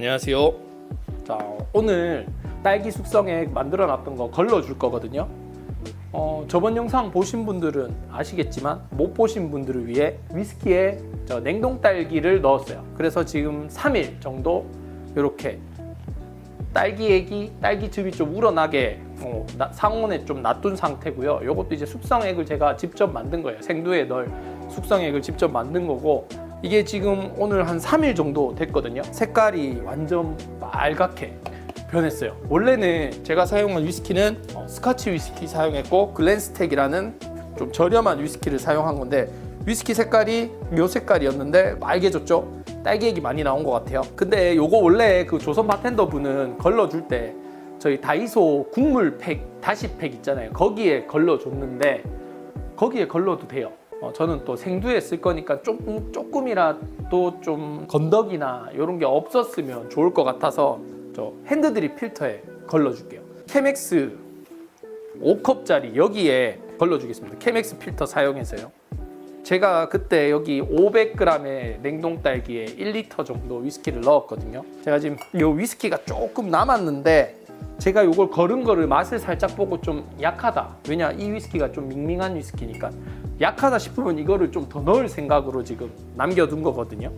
안녕하세요. 자, 오늘 딸기 숙성액 만들어 놨던 거 걸러 줄 거거든요. 어, 저번 영상 보신 분들은 아시겠지만 못 보신 분들을 위해 위스키에 저 냉동 딸기를 넣었어요. 그래서 지금 3일 정도 이렇게 딸기액이 딸기즙이 좀 우러나게 어, 나- 상온에 좀 놔둔 상태고요. 이것도 이제 숙성액을 제가 직접 만든 거예요. 생두에 넣을 숙성액을 직접 만든 거고 이게 지금 오늘 한 3일 정도 됐거든요. 색깔이 완전 빨갛게 변했어요. 원래는 제가 사용한 위스키는 어, 스카치 위스키 사용했고 글렌스텍이라는 좀 저렴한 위스키를 사용한 건데 위스키 색깔이 요 색깔이었는데 빨개졌죠. 딸기액이 많이 나온 것 같아요. 근데 요거 원래 그 조선 바텐더 분은 걸러줄 때 저희 다이소 국물 팩 다시 팩 있잖아요. 거기에 걸러줬는데 거기에 걸러도 돼요. 어, 저는 또 생두에 쓸 거니까 조금 조금이라도 좀 건더기나 이런 게 없었으면 좋을 것 같아서 저 핸드드립 필터에 걸러줄게요. 케맥스 5컵짜리 여기에 걸러주겠습니다. 케맥스 필터 사용해서요. 제가 그때 여기 500g의 냉동 딸기에 1리터 정도 위스키를 넣었거든요. 제가 지금 이 위스키가 조금 남았는데 제가 이걸 걸은 거를 맛을 살짝 보고 좀 약하다. 왜냐 이 위스키가 좀 밍밍한 위스키니까 약하다 싶으면 이거를 좀 더 넣을 생각으로 지금 남겨둔 거거든요.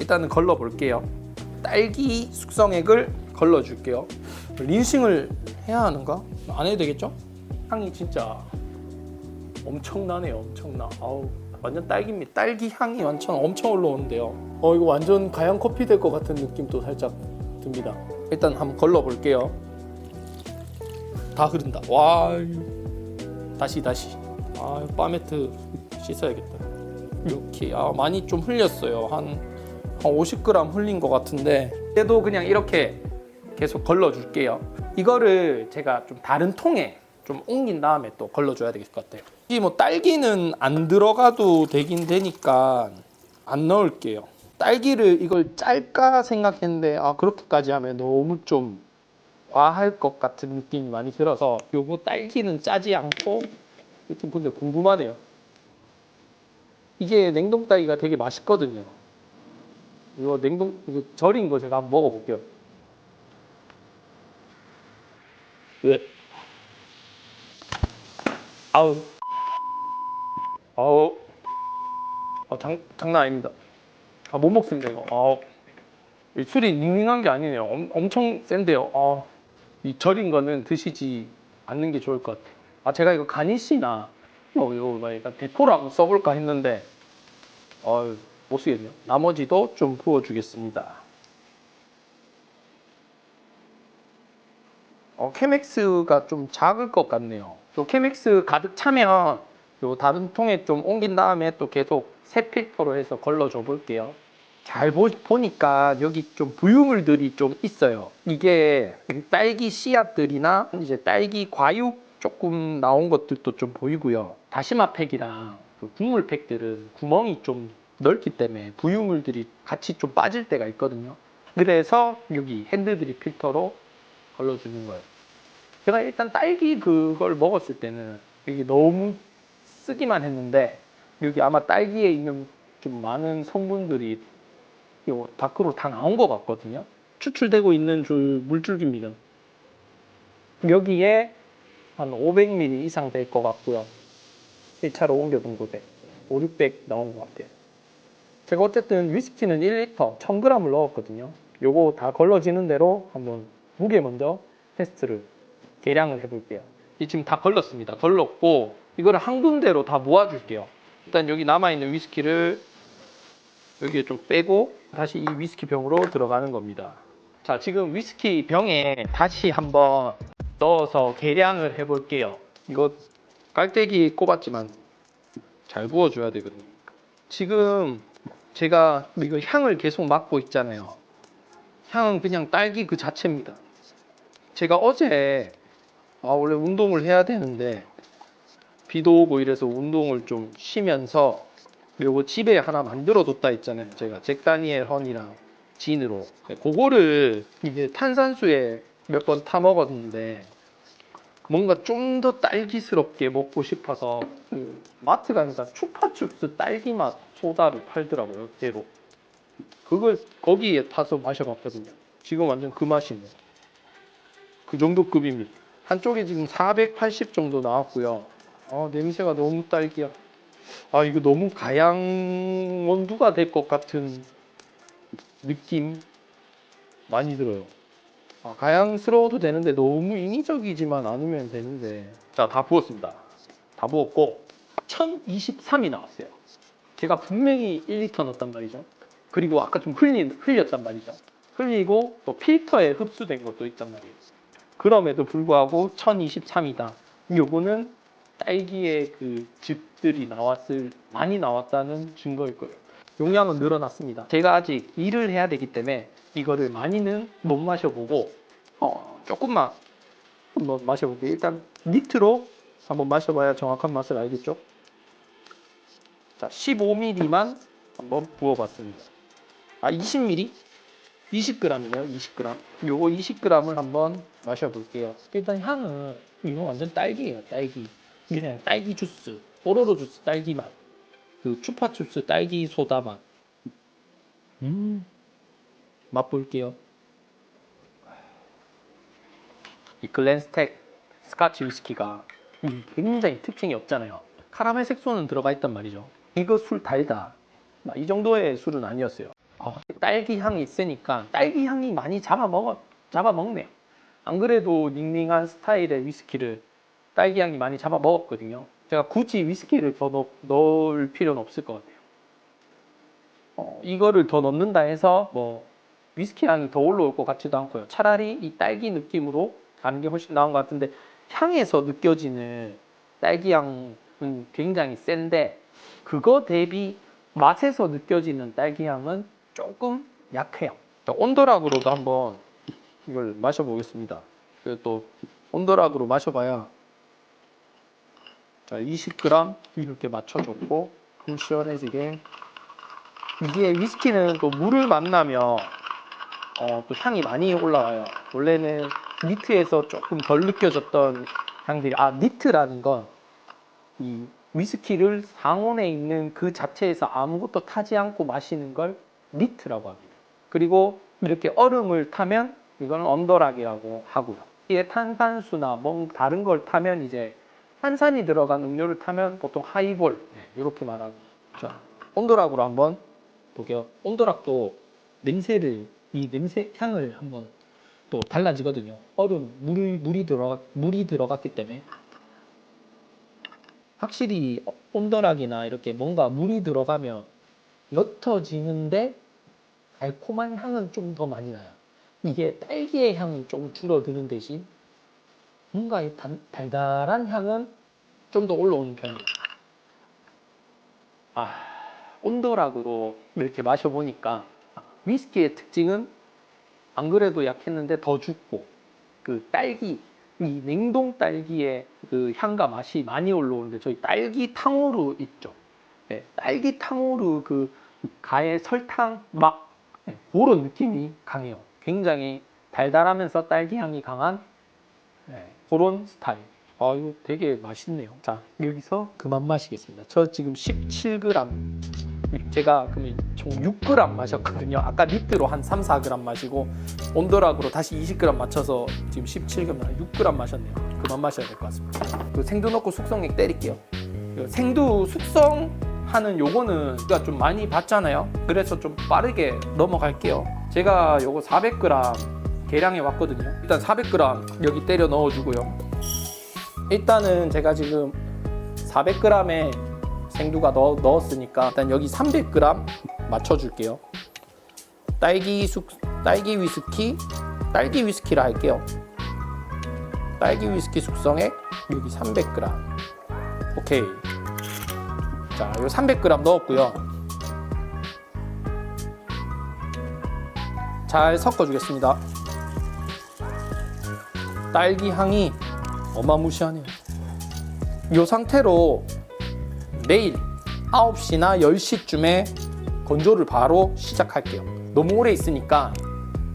일단은 걸러 볼게요. 딸기 숙성액을 걸러 줄게요. 린싱을 해야 하는가? 안 해도 되겠죠? 향이 진짜 엄청나네요. 엄청나. 아우 완전 딸기입니다. 딸기 향이 완전 엄청 올라오는데요. 어 이거 완전 가양 커피 될 것 같은 느낌도 살짝 듭니다. 일단 한번 걸러 볼게요. 다 흐른다. 와 다시 다시. 아 바메트 씻어야겠다. 이렇게 아 많이 좀 흘렸어요. 한, 한 50g 흘린 것 같은데 그래도 그냥 이렇게 계속 걸러 줄게요. 이거를 제가 좀 다른 통에 좀 옮긴 다음에 또 걸러줘야 될 것 같아요. 이 뭐 딸기는 안 들어가도 되긴 되니까 안 넣을게요. 딸기를 이걸 짤까 생각했는데 아 그렇게까지 하면 너무 좀 과할 것 같은 느낌이 많이 들어서 요거 딸기는 짜지 않고 좀 근데 궁금하네요. 이게 냉동 딸기가 되게 맛있거든요. 이거 냉동 이거 절인 거 제가 한번 먹어볼게요. 왜? 아우. 아우. 아, 장, 장난 아닙니다. 아, 못 먹습니다, 이거. 아우. 이 술이 닝닝한 게 아니네요. 엄, 엄청 센데요. 아, 이 절인 거는 드시지 않는 게 좋을 것 같아요. 아, 제가 이거 가니쉬나, 어, 이거 막 약간 데코로 한번 써볼까 했는데, 어 못 쓰겠네요. 나머지도 좀 부어주겠습니다. 어, 케맥스가 좀 작을 것 같네요. 또 케맥스 가득 차면 요 다른 통에 좀 옮긴 다음에 또 계속 새 필터로 해서 걸러줘 볼게요. 잘 보, 보니까 여기 좀 부유물들이 좀 있어요. 이게 딸기 씨앗들이나 이제 딸기 과육 조금 나온 것들도 좀 보이고요. 다시마 팩이랑 그 국물 팩들은 구멍이 좀 넓기 때문에 부유물들이 같이 좀 빠질 때가 있거든요. 그래서 여기 핸드드립 필터로 걸러주는 거예요. 제가 일단 딸기 그걸 먹었을 때는 이게 너무 쓰기만 했는데 여기 아마 딸기에 있는 좀 많은 성분들이 요 밖으로 다 나온 것 같거든요. 추출되고 있는 줄 물줄기입니다. 여기에 한 500ml 이상 될 것 같고요. 1차로 옮겨둔 곳에 5, 600 나온 것 같아요. 제가 어쨌든 위스키는 1리터 1000g을 넣었거든요. 요거 다 걸러지는 대로 한번 무게 먼저 테스트를 계량을 해볼게요. 이 지금 다 걸렀습니다. 걸렀고 이거를 한 군데로 다 모아줄게요. 일단 여기 남아있는 위스키를 여기에 좀 빼고 다시 이 위스키 병으로 들어가는 겁니다. 자 지금 위스키 병에 다시 한번 넣어서 계량을 해볼게요. 이거 깔때기 꼽았지만 잘 부어줘야 되거든요. 지금 제가 이거 향을 계속 맡고 있잖아요. 향은 그냥 딸기 그 자체입니다. 제가 어제 아 원래 운동을 해야 되는데 비도 오고 이래서 운동을 좀 쉬면서 요거 집에 하나 만들어 뒀다 했잖아요. 제가 잭다니엘 헌이랑 진으로 그거를 이게 탄산수에 몇 번 타 먹었는데 뭔가 좀 더 딸기스럽게 먹고 싶어서 그 마트 가니까 추파춥스 딸기 맛 소다를 팔더라고요. 제로. 그걸 거기에 타서 마셔봤거든요. 지금 완전 그 맛이네. 그 정도 급입니다. 한쪽에 지금 480 정도 나왔고요. 아, 냄새가 너무 딸기야. 아, 이거 너무 가양 원두가 될 것 같은 느낌 많이 들어요. 아, 가양스러워도 되는데 너무 인위적이지만 않으면 되는데. 자, 다 부었습니다. 다 부었고 1023이 나왔어요. 제가 분명히 1리터 넣었단 말이죠. 그리고 아까 좀 흘리, 흘렸단 말이죠. 흘리고 또 필터에 흡수된 것도 있단 말이에요. 그럼에도 불구하고 1023이다. 요거는 딸기의 그 즙들이 나왔을 많이 나왔다는 증거일 거예요. 용량은 늘어났습니다. 제가 아직 일을 해야 되기 때문에 이거를 많이는 못 마셔보고 어, 조금만 한번 마셔볼게요. 일단 니트로 한번 마셔봐야 정확한 맛을 알겠죠? 자, 15ml만 한번 부어봤습니다. 아, 20ml? 20g이네요, 20g. 요거 20g을 한번 마셔볼게요. 일단 향은 이거 완전 딸기예요, 딸기. 그냥 딸기 주스, 뽀로로 주스 딸기 맛. 그 추파춥스 딸기 소다 맛. 음, 맛볼게요. 이 글렌스텍 스카치 위스키가 음, 굉장히 특징이 없잖아요. 카라멜 색소는 들어가 있단 말이죠. 이거 술 달다. 막이 정도의 술은 아니었어요. 아, 딸기 향이 있으니까 딸기 향이 많이 잡아먹어 잡아먹네요. 안 그래도 닝닝한 스타일의 위스키를 딸기 향이 많이 잡아먹었거든요. 제가 굳이 위스키를 더 넣, 넣을 필요는 없을 것 같아요. 어, 이거를 더 넣는다 해서 뭐 위스키 향이 더 올라올 것 같지도 않고요. 차라리 이 딸기 느낌으로 가는 게 훨씬 나은 것 같은데 향에서 느껴지는 딸기 향은 굉장히 센데 그거 대비 맛에서 느껴지는 딸기 향은 조금 약해요. 자, 온도락으로도 한번 이걸 마셔보겠습니다. 그또 온도락으로 마셔봐야 자 20g 이렇게 맞춰줬고 좀 시원해지게 이게 위스키는 또 물을 만나면 어, 또 향이 많이 올라와요. 원래는 니트에서 조금 덜 느껴졌던 향들이 아 니트라는 건 이 위스키를 상온에 있는 그 자체에서 아무것도 타지 않고 마시는 걸 니트라고 합니다. 그리고 이렇게 얼음을 타면 이거는 언더락이라고 하고요. 이게 탄산수나 뭐 다른 걸 타면 이제 탄산이 들어간 음료를 타면 보통 하이볼 이렇게 말하고 자 온도락으로 한번 볼게요. 온도락도 냄새를 이 냄새 향을 한번 또 달라지거든요. 얼음 물 물이 들어가 물이 들어갔기 때문에 확실히 온도락이나 이렇게 뭔가 물이 들어가면 옅어지는데 달콤한 향은 좀 더 많이 나요. 이게 딸기의 향이 좀 줄어드는 대신 뭔가 이 단- 달달한 향은 좀 더 올라오는 편이에요. 아, 온도락으로 이렇게 마셔보니까 위스키의 특징은 안 그래도 약했는데 더 죽고 그 딸기 이 냉동 딸기의 그 향과 맛이 많이 올라오는데 저희 딸기 탕후루 있죠. 네, 딸기 탕후루 그 가의 설탕 막 네, 그런 느낌이 강해요. 굉장히 달달하면서 딸기 향이 강한 네, 그런 스타일. 아 이거 되게 맛있네요. 자 여기서 그만 마시겠습니다. 저 지금 17g 제가 그러면 총 6g 마셨거든요. 아까 리트로 한 3, 4g 마시고 온도락으로 다시 20g 맞춰서 지금 17g, 6g 마셨네요. 그만 마셔야 될 것 같습니다. 그 생두 넣고 숙성액 때릴게요. 그 생두 숙성하는 요거는 우리가 좀 많이 봤잖아요. 그래서 좀 빠르게 넘어갈게요. 제가 요거 400g 계량해 왔거든요. 일단 400g 여기 때려 넣어주고요. 일단은 제가 지금 400g에 생두가 넣, 넣었으니까 일단 여기 300g 맞춰줄게요. 딸기 숙 딸기 위스키 딸기 위스키라 할게요. 딸기 위스키 숙성액 여기 300g. 오케이. 자, 요 300g 넣었고요. 잘 섞어주겠습니다. 딸기 향이 어마무시하네요. 이 상태로 내일 9시나 10시쯤에 건조를 바로 시작할게요. 너무 오래 있으니까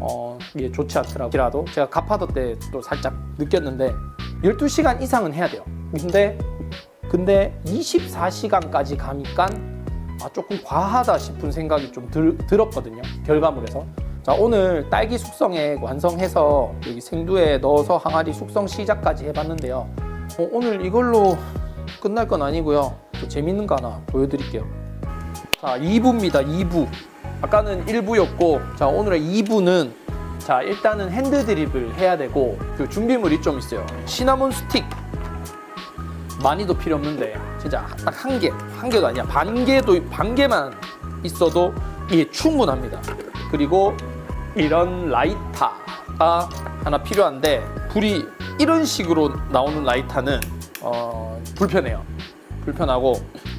어, 이게 좋지 않더라고요. 제가 가파도 때 또 살짝 느꼈는데 12시간 이상은 해야 돼요. 근데 근데 24시간까지 가니까 아, 조금 과하다 싶은 생각이 좀 들, 들었거든요. 결과물에서. 자 오늘 딸기 숙성액 완성해서 여기 생두에 넣어서 항아리 숙성 시작까지 해봤는데요. 어, 오늘 이걸로 끝날 건 아니고요. 또 재밌는 거 하나 보여드릴게요. 자 2부입니다. 2부. 아까는 1부였고 자 오늘의 2부는 자 일단은 핸드 드립을 해야 되고 그 준비물이 좀 있어요. 시나몬 스틱 많이도 필요 없는데 진짜 딱 한 개, 한 개도 아니야. 반 개도 반 개만 있어도 이게 충분합니다. 그리고 이런 라이터가 하나 필요한데 불이 이런 식으로 나오는 라이터는 어, 불편해요. 불편하고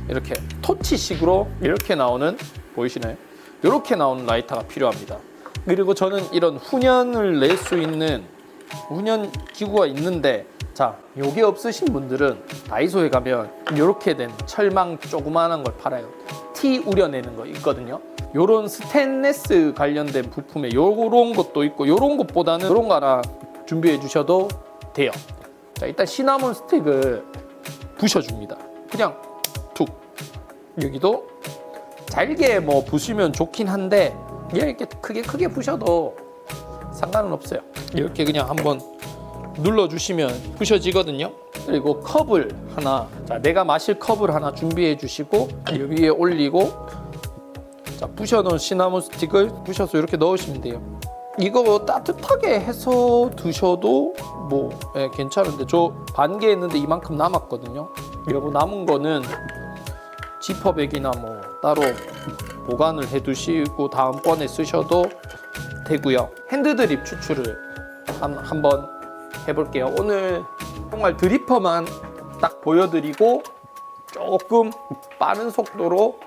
이렇게 토치식으로 이렇게 나오는 보이시나요? 이렇게 나오는 라이터가 필요합니다. 그리고 저는 이런 훈연을 낼 수 있는 훈연 기구가 있는데 자 요게 없으신 분들은 다이소에 가면 이렇게 된 철망 조그마한 걸 팔아요 티 우려내는 거 있거든요 요런 스테인레스 관련된 부품에 요런 것도 있고 요런 것보다는 요런 거 하나 준비해 주셔도 돼요 자 일단 시나몬 스틱을 부셔줍니다 그냥 툭 여기도 잘게 뭐 부시면 좋긴 한데 이렇게 크게 크게 부셔도 상관은 없어요 이렇게 그냥 한번 눌러주시면 부셔지거든요. 그리고 컵을 하나, 자 내가 마실 컵을 하나 준비해 주시고 이 위에 올리고 자 부셔놓은 시나몬 스틱을 부셔서 이렇게 넣으시면 돼요. 이거 뭐 따뜻하게 해서 드셔도 뭐 예, 괜찮은데 저 반 개 했는데 이만큼 남았거든요. 이거 남은 거는 지퍼백이나 뭐 따로 보관을 해 두시고 다음번에 쓰셔도 되고요. 핸드드립 추출을 한, 한번 해볼게요. 오늘 정말 드리퍼만 딱 보여드리고 조금 빠른 속도로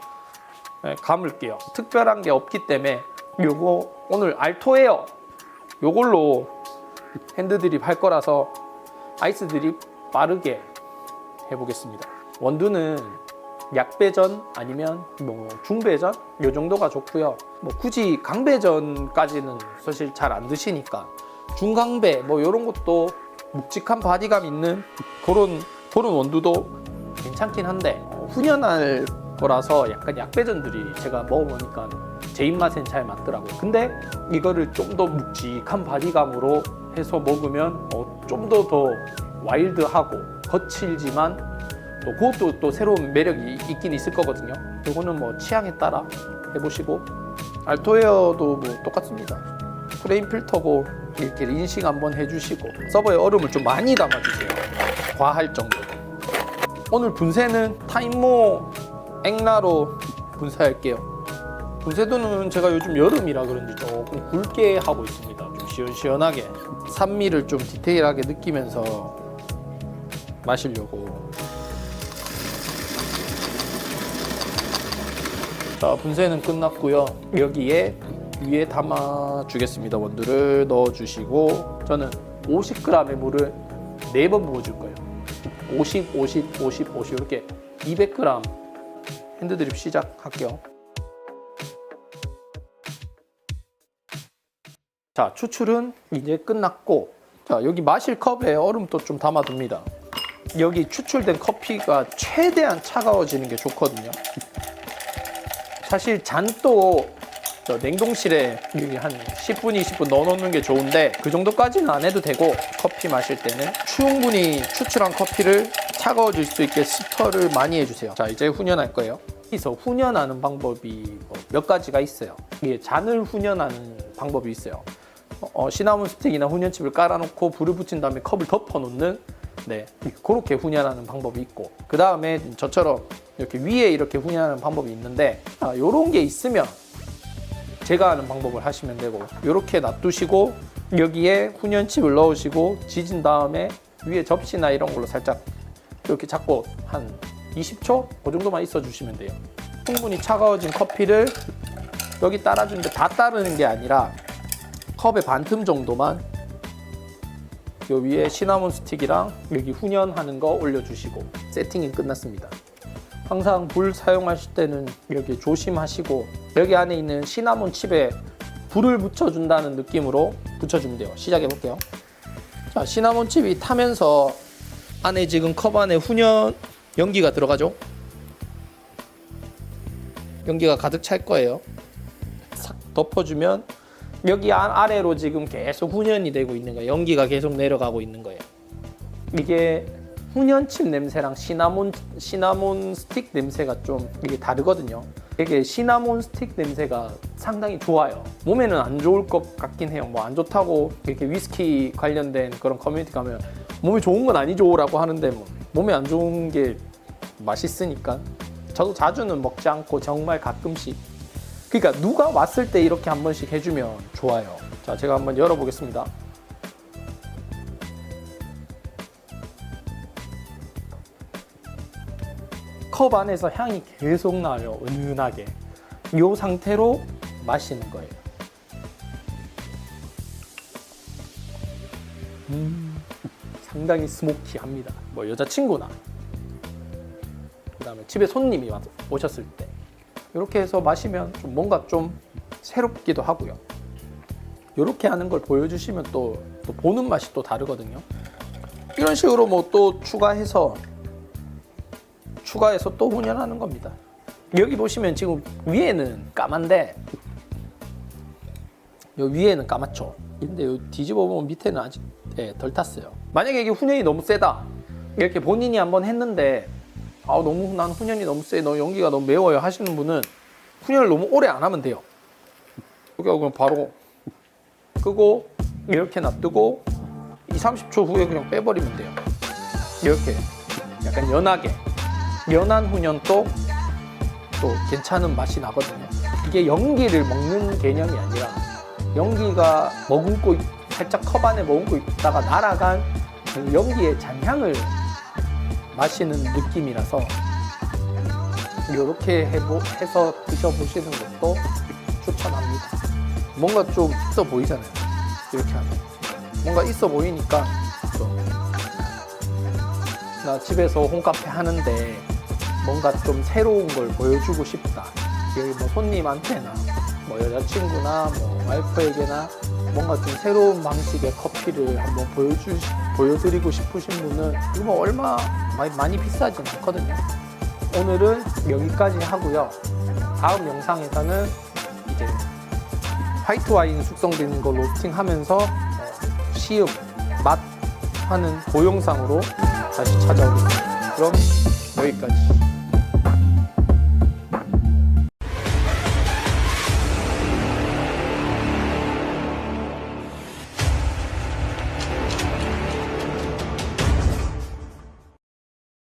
네, 감을게요. 특별한 게 없기 때문에 요거 오늘 알토에어 요걸로 핸드 드립 할 거라서 아이스 드립 빠르게 해보겠습니다. 원두는 약배전 아니면 뭐 중배전 요 정도가 좋고요. 뭐 굳이 강배전까지는 사실 잘 안 드시니까 중강배 뭐 이런 것도 묵직한 바디감 있는 그런 그런 원두도 괜찮긴 한데 어, 훈연할 거라서 약간 약배전들이 제가 먹어보니까 제 입맛엔 잘 맞더라고요. 근데 이거를 좀 더 묵직한 바디감으로 해서 먹으면 어, 좀더더 와일드하고 거칠지만 또 그것도 또 새로운 매력이 있긴 있을 거거든요. 이거는 뭐 취향에 따라 해보시고 알토에어도 뭐 똑같습니다. 프레임 필터고 이렇게 인식 한번 해주시고 서버에 얼음을 좀 많이 담아주세요. 과할 정도로. 오늘 분쇄는 타임모 앵라로 분쇄할게요. 분쇄도는 제가 요즘 여름이라 그런지 조금 굵게 하고 있습니다. 좀 시원시원하게 산미를 좀 디테일하게 느끼면서 마시려고. 자 분쇄는 끝났고요. 여기에 위에 담아 주겠습니다. 원두를 넣어 주시고 저는 50g의 물을 4번 부어 줄 거예요. 50, 50, 50, 50 이렇게 200g 핸드 드립 시작할게요. 자, 추출은 이제 끝났고 자, 여기 마실 컵에 얼음도 좀 담아 둡니다. 여기 추출된 커피가 최대한 차가워지는 게 좋거든요. 사실 잔도 저 냉동실에 한 10분, 20분 넣어놓는 게 좋은데 그 정도까지는 안 해도 되고 커피 마실 때는 충분히 추출한 커피를 차가워질 수 있게 스터를 많이 해주세요. 자 이제 훈연할 거예요. 여기서 훈연하는 방법이 뭐몇 가지가 있어요. 이게 잔을 훈연하는 방법이 있어요. 어, 시나몬 스틱이나 훈연칩을 깔아놓고 불을 붙인 다음에 컵을 덮어놓는 네 그렇게 훈연하는 방법이 있고 그 다음에 저처럼 이렇게 위에 이렇게 훈연하는 방법이 있는데 아, 요런 게 있으면 제가 하는 방법을 하시면 되고 이렇게 놔두시고 여기에 훈연칩을 넣으시고 지진 다음에 위에 접시나 이런 걸로 살짝 이렇게 잡고 한 20초 그 정도만 있어 주시면 돼요. 충분히 차가워진 커피를 여기 따라주는데 다 따르는 게 아니라 컵의 반틈 정도만 요 위에 시나몬 스틱이랑 여기 훈연하는 거 올려주시고 세팅이 끝났습니다. 항상 불 사용하실 때는 이렇게 조심하시고 여기 안에 있는 시나몬 칩에 불을 붙여준다는 느낌으로 붙여주면 돼요. 시작해 볼게요. 자, 시나몬 칩이 타면서 안에 지금 컵 안에 훈연 연기가 들어가죠. 연기가 가득 찰 거예요. 싹 덮어주면 여기 안- 아래로 지금 계속 훈연이 되고 있는 거예요. 연기가 계속 내려가고 있는 거예요. 이게 훈연칩 냄새랑 시나몬 시나몬 스틱 냄새가 좀 이게 다르거든요. 이게 시나몬 스틱 냄새가 상당히 좋아요. 몸에는 안 좋을 것 같긴 해요. 뭐 안 좋다고 이렇게 위스키 관련된 그런 커뮤니티 가면 몸에 좋은 건 아니죠라고 하는데 뭐 몸에 안 좋은 게 맛있으니까 저도 자주는 먹지 않고 정말 가끔씩 그러니까 누가 왔을 때 이렇게 한 번씩 해주면 좋아요. 자, 제가 한번 열어보겠습니다. 컵 안에서 향이 계속 나요. 은은하게. 이 상태로 마시는 거예요. 음, 상당히 스모키합니다. 뭐 여자친구나 그다음에 집에 손님이 와- 오셨을 때 이렇게 해서 마시면 좀 뭔가 좀 새롭기도 하고요. 이렇게 하는 걸 보여주시면 또, 또 보는 맛이 또 다르거든요. 이런 식으로 뭐 또 추가해서 추가해서 또 훈연하는 겁니다. 여기 보시면 지금 위에는 까만데 요 위에는 까맣죠. 근데 요 뒤집어 보면 밑에는 아직 예, 덜 탔어요. 만약에 이게 훈연이 너무 세다 이렇게 본인이 한번 했는데 아 너무 난 훈연이 너무 세, 너 연기가 너무 매워요 하시는 분은 훈연을 너무 오래 안 하면 돼요. 여기 그냥 바로 끄고 이렇게 놔두고 2, 30초 후에 그냥 빼버리면 돼요. 이렇게 약간 연하게 연한 훈연도 또 괜찮은 맛이 나거든요. 이게 연기를 먹는 개념이 아니라 연기가 머금고 있- 살짝 컵 안에 머금고 있다가 날아간 그 연기의 잔향을 마시는 느낌이라서 이렇게 해보, 해서 드셔보시는 것도 추천합니다. 뭔가 좀 있어 보이잖아요. 이렇게 하면 뭔가 있어 보이니까 좀 나 집에서 홈카페 하는데 뭔가 좀 새로운 걸 보여주고 싶다. 여기 뭐 손님한테나 뭐 여자친구나 뭐 와이프에게나 뭔가 좀 새로운 방식의 커피를 한번 보여주 보여드리고 싶으신 분은 이거 뭐 얼마 많이, 많이 비싸진 않거든요. 오늘은 여기까지 하고요. 다음 영상에서는 이제 화이트 와인 숙성된 거 로스팅하면서 어, 시음 맛 하는 고영상으로 다시 찾아오겠습니다. 그럼 여기까지.